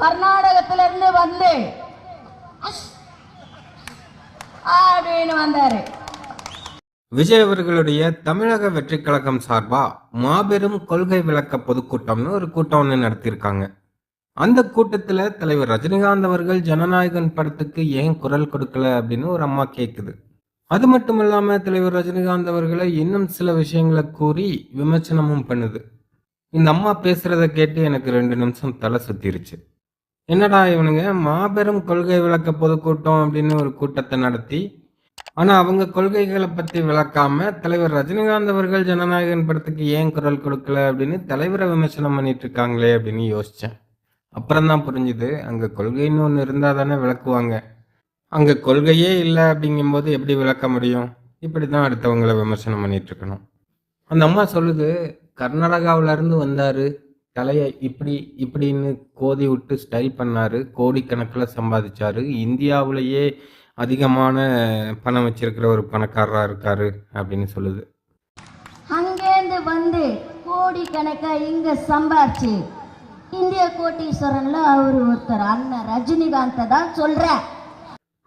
கர்நாடகத்துல இருந்து வந்து அப்படின்னு வந்தாரு. விஜய் அவர்களுடைய தமிழக வெற்றி கழகம் சார்பா மாபெரும் கொள்கை விளக்க பொதுக்கூட்டம்னு ஒரு கூட்டம் ஒன்று நடத்தியிருக்காங்க. அந்த கூட்டத்தில் தலைவர் ரஜினிகாந்த் அவர்கள் ஜனநாயகன் படத்துக்கு ஏன் குரல் கொடுக்கல அப்படின்னு ஒரு அம்மா கேட்குது அது மட்டும் இல்லாமல் தலைவர் ரஜினிகாந்த் அவர்களை இன்னும் சில விஷயங்களை கூறி விமர்சனமும் பண்ணுது. இந்த அம்மா பேசுறத கேட்டு எனக்கு ரெண்டு நிமிஷம் தலை சுத்திருச்சு. என்னடா இவனுங்க? மாபெரும் கொள்கை விளக்க பொதுக்கூட்டம் அப்படின்னு ஒரு கூட்டத்தை நடத்தி ஆனா அவங்க கொள்கைகளை பத்தி விளக்காம தலைவர் ரஜினிகாந்த் அவர்கள் ஜனநாயகன் படத்துக்கு ஏன் குரல் கொடுக்கல அப்படின்னு தலைவரை விமர்சனம் பண்ணிட்டு இருக்காங்களே அப்படின்னு யோசிச்சேன். அப்புறம் தான் புரிஞ்சுது அங்க கொள்கைன்னு ஒன்று இருந்தா தானே விளக்குவாங்க. அங்க கொள்கையே இல்லை அப்படிங்கும்போது எப்படி விளக்க முடியும்? இப்படி தான் அடுத்தவங்களை விமர்சனம் பண்ணிட்டு இருக்கணும். அந்த அம்மா சொல்லுது கர்நாடகாவிலேருந்து இருந்து தலையை இப்படி இப்படின்னு கோதி விட்டு ஸ்டைல் பண்ணாரு. கோடிக்கணக்கில் சம்பாதிச்சாரு. இந்தியாவிலேயே அதிகமான பணம் வச்சிருக்கிற ஒரு பணக்காரரா இருக்காரு அப்படின்னு சொல்லுது. அங்கேருந்து வந்து கோடி கணக்கா இங்க சம்பாரிச்சு இந்திய கோட்டீஸ்வரன்ல அவரு ஒருத்தர் அண்ணன் ரஜினிகாந்தை தான் சொல்றேன்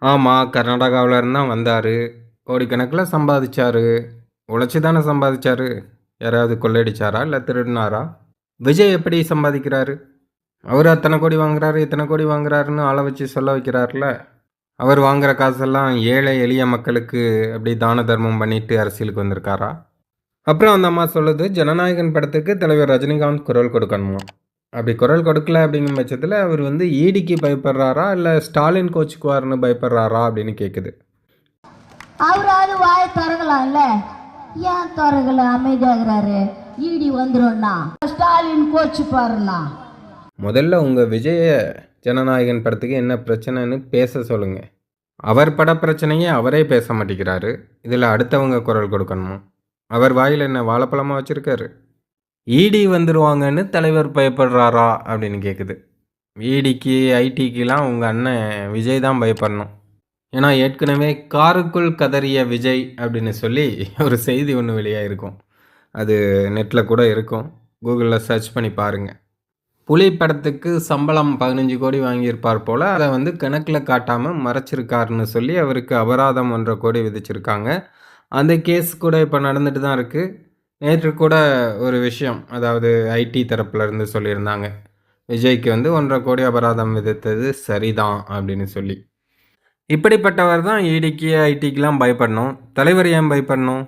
ஆமாம் கர்நாடகாவில் இருந்து தான் வந்தார். கோடிக்கணக்கில் சம்பாதிச்சாரு. உழைச்சி தானே சம்பாதிச்சாரு. யாராவது கொள்ளையடிச்சாரா இல்லை திருடினாரா? விஜய் எப்படி சம்பாதிக்கிறாரு? அவர் அத்தனை கோடி வாங்குறாரு இத்தனை கோடி வாங்குறாருன்னு ஆளை வச்சு சொல்ல வைக்கிறாருல. அவர் வாங்குகிற காசெல்லாம் ஏழை எளிய மக்களுக்கு அப்படி தான தர்மம் பண்ணிட்டு அரசியலுக்கு வந்திருக்காரா? அப்புறம் அந்த அம்மா சொல்லுது ஜனநாயகன் படத்துக்கு தலைவர் ரஜினிகாந்த் குரல் கொடுக்கணுமா? அப்படி குரல் கொடுக்கல அப்படிங்கும் பட்சத்தில் அவர் வந்து ஈடிக்கு பயப்படுறாரா இல்லை ஸ்டாலின் கோச்சுக்குவார்னு பயப்படுறாரா அப்படின்னு கேட்குது அவராது வாய் திறகலாம் இல்லை ஏன் திறக்கல? அமைதியாகிறாரு. ஈடி வந்துரும்னா? ஸ்டாலின் கோச்சு பாருண்ணா. முதல்ல உங்கள் விஜய ஜனநாயகன் படத்துக்கு என்ன பிரச்சனைன்னு பேச சொல்லுங்க. அவர் பட பிரச்சனையே அவரே பேச மாட்டேங்கிறாரு. இதில் அடுத்தவங்க குரல் கொடுக்கணுமா? அவர் வாயில் என்ன வாழைப்பழமாக வச்சுருக்காரு? இடி வந்துடுவாங்கன்னு தலைவர் பயப்படுறாரா அப்படின்னு கேட்குது ஈடிக்கு ஐடிக்கெலாம் உங்கள் அண்ணன் விஜய் தான் பயப்படணும். ஏன்னா ஏற்கனவே காருக்குள் கதறிய விஜய் அப்படின்னு சொல்லி ஒரு செய்தி ஒன்று வெளியாக இருக்கும் அது நெட்டில் கூட இருக்கும். கூகுளில் சர்ச் பண்ணி பாருங்கள் புலி படத்துக்கு சம்பளம் பதினஞ்சு கோடி வாங்கியிருப்பார் போல் அதை வந்து கணக்கில் காட்டாமல் மறைச்சிருக்காருன்னு சொல்லி அவருக்கு அபராதம் ஒன்றரை கோடி விதிச்சிருக்காங்க. அந்த கேஸ் கூட இப்போ நடந்துட்டு தான் இருக்குது நேற்று கூட ஒரு விஷயம் அதாவது ஐடி தரப்புலேருந்து சொல்லியிருந்தாங்க. விஜய்க்கு வந்து ஒன்றரை கோடி அபராதம் விதித்தது சரிதான் அப்படின்னு சொல்லி. இப்படிப்பட்டவர் தான் இடிக்கு ஐடிக்கெலாம் பயப்படணும். தலைவர் ஏன் பயப்படணும்?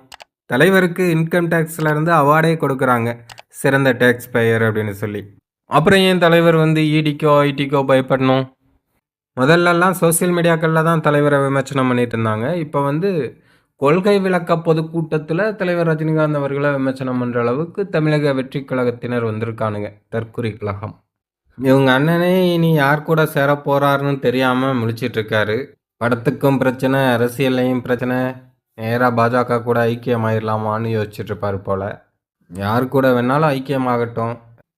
தலைவருக்கு இன்கம் டேக்ஸ்லேருந்து அவார்டே கொடுக்குறாங்க. சிறந்த டேக்ஸ் பேயர் அப்படின்னு சொல்லி. அப்புறம் ஏன் தலைவர் வந்து இடிக்கோ ஐடிக்கோ பயப்படணும்? முதல்லலாம் சோஷியல் மீடியாக்களில் தான் தலைவரை விமர்சனம் பண்ணிட்டு இருந்தாங்க. இப்போ வந்து கொள்கை விளக்க பொதுக்கூட்டத்தில் தலைவர் ரஜினிகாந்த் அவர்களை விமர்சனம் பண்ணுற அளவுக்கு தமிழக வெற்றி கழகத்தினர் வந்திருக்கானுங்க தற்குறி கழகம். இவங்க அண்ணனே இனி யார் கூட சேர போகிறாருன்னு தெரியாமல் முழிச்சிட்ருக்காரு படத்துக்கும் பிரச்சனை அரசியல்லையும் பிரச்சனை. நேராக பாஜக கூட ஐக்கியமாயிடலாமான்னு யோசிச்சுட்டு இருப்பார் போல. யார் கூட வேணாலும் ஐக்கியமாகட்டும்.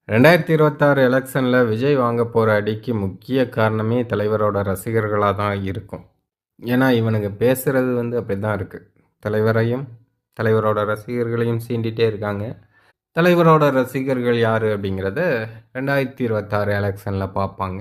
ரெண்டாயிரத்தி இருபத்தாறு எலெக்ஷனில் விஜய் வாங்க போகிற அடிக்கு முக்கிய காரணமே தலைவரோட ரசிகர்களாக தான் இருக்கும். ஏன்னா இவனுங்க பேசுகிறது வந்து அப்படி தான் இருக்குது தலைவரையும் தலைவரோட ரசிகர்களையும் சீண்டிகிட்டே இருக்காங்க. தலைவரோட ரசிகர்கள் யார் அப்படிங்கிறத ரெண்டாயிரத்தி இருபத்தாறு எலெக்ஷனில் பார்ப்பாங்க